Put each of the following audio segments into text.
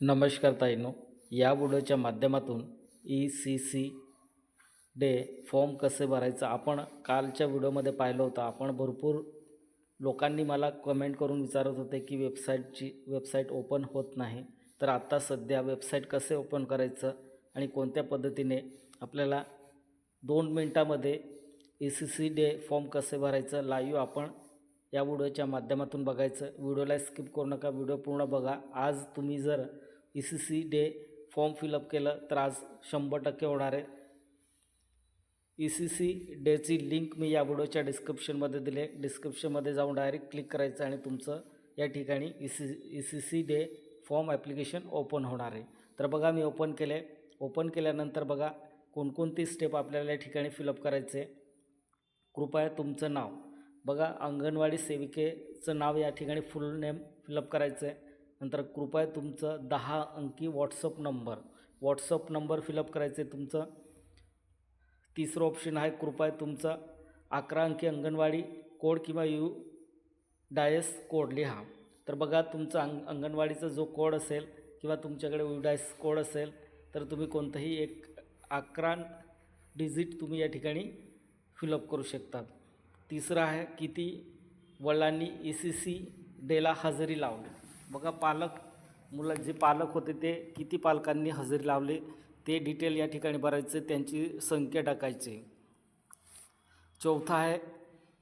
नमस्कार ताईनो या व्हिडिओच्या माध्यमातून E C C day form कसे भरायचं? आपण कालच्या व्हिडिओमध्ये पाहिलं होतं. आपण भरपूर लोकांनी मला कमेंट करून विचारत होते की वेबसाईटची वेबसाईट ओपन होत नाही. तर आत्ता सध्या वेबसाईट कसे ओपन करायचं आणि कोणत्या पद्धतीने आपल्याला दोन मिनटामध्ये E C C day form कसे भरायचं लाईव्ह आपण या व्हिडिओच्या माध्यमातून बघायचं. व्हिडिओला स्किप करू नका. व्हिडिओ पूर्ण बघा. आज तुम्ही जर E C C day form fill up केलं तर आज शंभर टक्के होणार आहे. ई सी सी डेची लिंक मी या व्हिडिओच्या डिस्क्रिप्शनमध्ये दिले डिस्क्रिप्शनमध्ये जाऊन डायरेक्ट क्लिक करायचं आणि तुमचं या ठिकाणी E C E C C day form application open होणार आहे. तर बघा मी ओपन केले ओपन केल्यानंतर बघा कोणकोणती स्टेप आपल्याला या ठिकाणी फिलअप करायचे कृपया तुमचं नाव. बघा अंगणवाडी सेविकेचं नाव या ठिकाणी फुल नेम फिलअप करायचं आहे. नंतर कृपया तुमचं दहा अंकी WhatsApp number WhatsApp number fill up करायचं आहे तुमचं. तिसरं ऑप्शन आहे कृपया तुमचा अकरा अंकी अंगणवाडी कोड किंवा यू डायस कोड लिहा. तर बघा तुमचा अंग अंगणवाडीचा जो कोड असेल किंवा तुमच्याकडे यू डायस कोड असेल तर तुम्ही कोणतंही एक अकरा डिजिट तुम्ही या ठिकाणी फिलअप करू शकतात. तिसरं आहे किती वडिलांनी ई सी सी डेला हजेरी लावली. बघा पालक मुलं जे पालक होते ते किती पालकांनी हजेरी लावली ते डिटेल या ठिकाणी भरायचे त्यांची संख्या टाकायची. चौथा आहे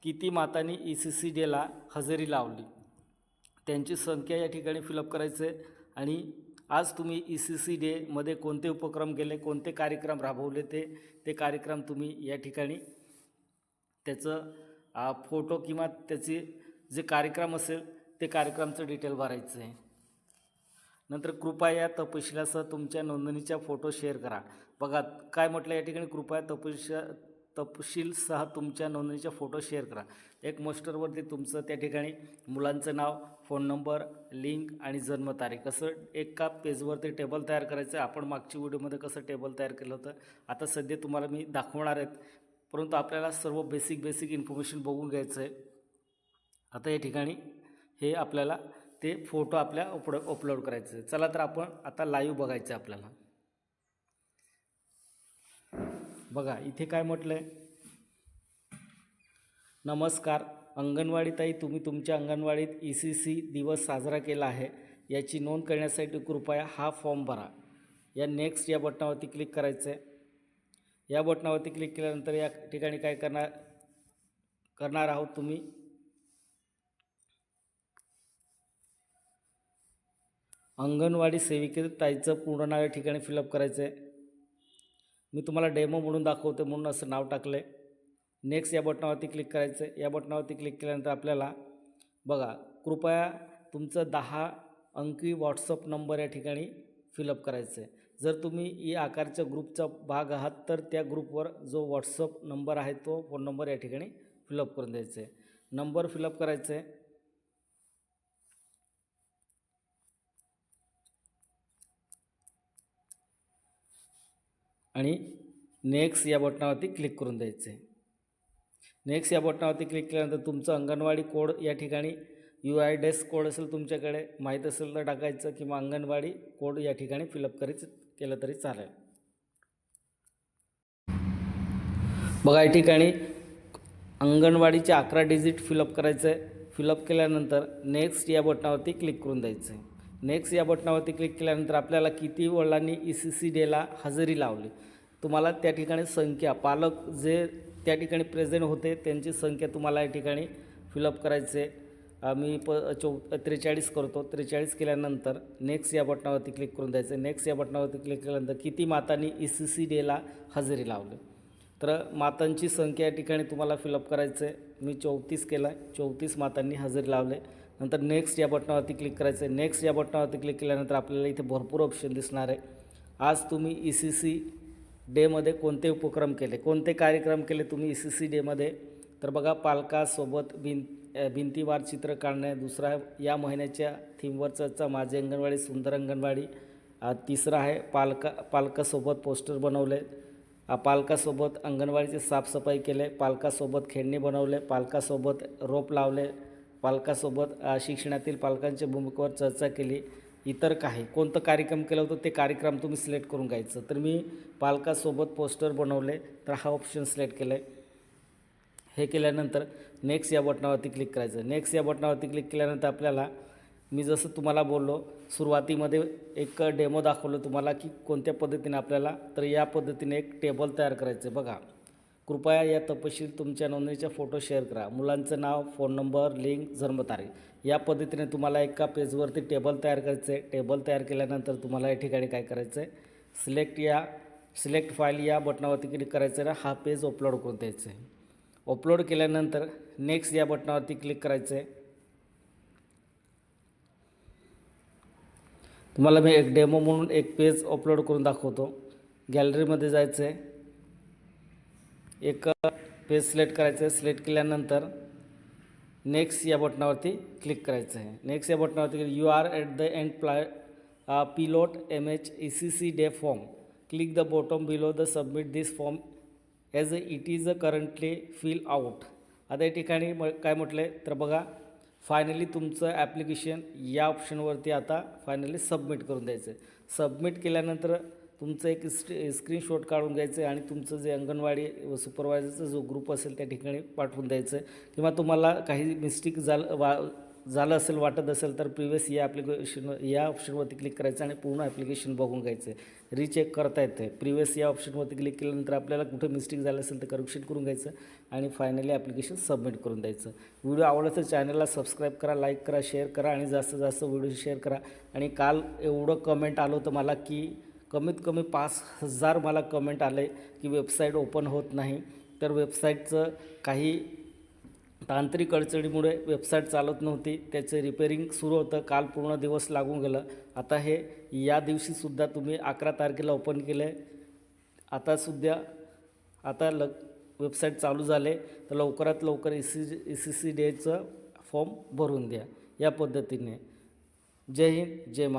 किती मातांनी ई सी सी डेला हजेरी लावली. त्यांची संख्या या ठिकाणी फिलअप करायचे आणि आज तुम्ही ई सी सी डेमध्ये कोणते उपक्रम केले कोणते कार्यक्रम राबवले ते ते कार्यक्रम तुम्ही या ठिकाणी त्याचं फोटो किंवा त्याचे जे कार्यक्रम असेल ते कार्यक्रमचं डिटेल भरायचं आहे नंतर कृपया या तपशिलासह तुमच्या नोंदणीच्या फोटो शेअर करा. बघा काय म्हटलं या ठिकाणी? कृपया तपशिला तपशीलसह तुमच्या नोंदणीच्या फोटो शेअर करा. एक मोस्टरवरती तुमचं त्या ठिकाणी मुलांचं नाव फोन नंबर लिंक आणि जन्मतारीख. असं एका पेजवरती टेबल तयार करायचं? आहे आपण मागच्या व्हिडिओमध्ये कसं टेबल तयार केलं होतं? आता सध्या तुम्हाला मी दाखवणार आहेत. परंतु आपल्याला सर्व बेसिक बेसिक इन्फॉर्मेशन बघून घ्यायचं आहे आता या ठिकाणी हे आपल्याला ते फोटो आपल्या उपड अपलोड करायचं. आहे. चला तर आपण आता लाईव्ह बघायचं आहे आपल्याला. बघा इथे काय म्हटलं आहे नमस्कार अंगणवाडीताई तुम्ही तुमच्या अंगणवाडीत ई सी सी दिवस साजरा केला आहे. याची नोंद करण्यासाठी कृपया हा फॉर्म भरा. या नेक्स्ट या बटनावरती क्लिक करायचं आहे या बटनावरती क्लिक केल्यानंतर या ठिकाणी काय करणार करणार आहोत तुम्ही? अंगणवाडी सेविके ताईचं पूर्ण नाव या ठिकाणी फिलअप करायचं आहे मी तुम्हाला डेमो म्हणून दाखवते म्हणून असं नाव टाकलं आहे नेक्स्ट या बटनावरती क्लिक करायचं आहे या बटनावरती क्लिक केल्यानंतर आपल्याला बघा कृपया तुमचं दहा अंकी व्हॉट्सअप नंबर या ठिकाणी फिलअप करायचं आहे जर तुम्ही ई आकारच्या ग्रुपचा भाग आहात तर त्या ग्रुपवर जो व्हॉट्सअप नंबर आहे तो फोन नंबर या ठिकाणी फिलअप करून द्यायचा आहे नंबर फिलअप करायचं आहे आणि नेक्स्ट या बटनावरती क्लिक करून द्यायचं. आहे नेक्स्ट या बटनावरती क्लिक केल्यानंतर तुमचं अंगणवाडी कोड या ठिकाणी यू आय डेस्क कोड असेल तुमच्याकडे माहीत असेल तर टाकायचं किंवा अंगणवाडी कोड या ठिकाणी फिलअप करीच केलं तरी चालेल. बघा या ठिकाणी अंगणवाडीचे अकरा डिजिट फिलअप करायचं आहे फिलअप केल्यानंतर नेक्स्ट या बटनावरती क्लिक करून द्यायचं आहे नेक्स्ट या बटनावरती क्लिक केल्यानंतर आपल्याला किती वडिलांनी ई सी सी डेला हजेरी लावली? तुम्हाला त्या ठिकाणी संख्या पालक जे त्या ठिकाणी प्रेझेंट होते त्यांची संख्या तुम्हाला या ठिकाणी फिलअप करायचे. मी प चौ त्रेचाळीस करतो. त्रेचाळीस केल्यानंतर नेक्स्ट या बटनावरती क्लिक करून द्यायचं. नेक्स्ट या बटनावरती क्लिक केल्यानंतर किती मातांनी ई सी सी डेला हजेरी लावली? तर मातांची संख्या या ठिकाणी तुम्हाला फिलअप करायचं. आहे मी चौतीस केला आहे चौतीस मातांनी हजेरी लावले. नंतर नेक्स्ट या बटनावरती क्लिक करायचं. आहे नेक्स्ट या बटनावरती क्लिक केल्यानंतर आपल्याला इथे भरपूर ऑप्शन दिसणार आहे. आज तुम्ही ई सी सी डेमध्ये कोणते उपक्रम केले? कोणते कार्यक्रम केले तुम्ही ई सी सी डेमध्ये? तर बघा पालकासोबत भिं भिंतीवार चित्र काढणे दुसरा या महिन्याच्या थीमवर चर्चा माझी अंगणवाडी सुंदर अंगणवाडी. तिसरा आहे पालका पालकासोबत पोस्टर बनवले. पालकासोबत अंगणवाडीची साफसफाई केले. पालकासोबत खेळणी बनवले. पालकासोबत रोप लावले. पालकासोबत शिक्षणातील पालकांच्या भूमिकेवर चर्चा केली. इतर काही. कोणतं कार्यक्रम केलं होतं ते कार्यक्रम तुम्ही सिलेक्ट करून घ्यायचं. तर मी पालकासोबत पोस्टर बनवले तर हा ऑप्शन सिलेक्ट केलं आहे हे केल्यानंतर नेक्स्ट या बटनावरती क्लिक करायचं. नेक्स्ट या बटनावरती क्लिक केल्यानंतर आपल्याला मी जसं तुम्हाला बोललो सुरुवातीमध्ये एक डेमो दाखवलं तुम्हाला की कोणत्या पद्धतीने आपल्याला तर या पद्धतीने एक टेबल तयार करायचं आहे. बघा. कृपया या तपशील तुमच्या नोंदणीच्या फोटो शेअर करा. मुलांचं नाव फोन नंबर लिंक जन्मतारीख. या पद्धतीने तुम्हाला एका पेजवरती टेबल तयार करायचं आहे टेबल तयार केल्यानंतर तुम्हाला या ठिकाणी काय करायचं आहे सिलेक्ट या सिलेक्ट फाईल या बटनावरती क्लिक करायचं आहे हा पेज अपलोड करून द्यायचं आहे अपलोड केल्यानंतर नेक्स्ट या बटनावरती क्लिक करायचं आहे तुम्हाला मी एक डेमो म्हणून एक पेज अपलोड करून दाखवतो. गॅलरीमध्ये जायचं आहे एक पेज सिलेक्ट करायचं आहे. सिलेक्ट केल्यानंतर नेक्स्ट या बटनावरती क्लिक करायचं आहे. नेक्स्ट या बटनावरती you are at the end apply pilot M H E C C day form click the bottom below the submit this form as a it is a currently fill out आता या ठिकाणी म काय म्हटलं आहे तर बघा फायनली तुमचं ॲप्लिकेशन या ऑप्शनवरती आता फायनली सबमिट करून द्यायचं आहे. सबमिट केल्यानंतर तुमचं एक स्क्री स्क्रीनशॉट काढून घ्यायचं आहे आणि तुमचं जे अंगणवाडी सुपरवायझरचा जो ग्रुप असेल त्या ठिकाणी पाठवून द्यायचं. आहे किंवा तुम्हाला काही मिस्टेक झालं वा झालं असेल वाटत असेल तर प्रिव्हियस या ॲप्लिकेशन या ऑप्शनवरती क्लिक करायचं आणि पूर्ण ॲप्लिकेशन बघून घ्यायचं. आहे रिचेक करता येतं. आहे या ऑप्शनवरती क्लिक केल्यानंतर आपल्याला कुठे मिस्टेक झालं असेल तर करेक्शन करून घ्यायचं आणि फायनली ॲप्लिकेशन सबमिट करून द्यायचं. व्हिडिओ आवडला तर चॅनलला सबस्क्राईब करा लाईक करा शेअर करा आणि जास्तीत जास्त व्हिडिओ शेअर करा. आणि काल एवढं कमेंट आलं होतं मला की कमीत कमी पाच हजार मला कमेंट आले की वेबसाईट ओपन होत नाही. तर वेबसाईटचं काही तांत्रिक अडचणीमुळे वेबसाईट चालत नव्हती. त्याचं रिपेरिंग सुरू होतं. काल पूर्ण दिवस लागून गेलं. आता हे या दिवशीसुद्धा तुम्ही अकरा तारखेला ओपन केलं. आहे आतासुद्धा आता ल वेबसाईट चालू झाले. तर लवकरात लवकर E C E C C डेचं फॉर्म भरून द्या या पद्धतीने. जय हिंद जय महा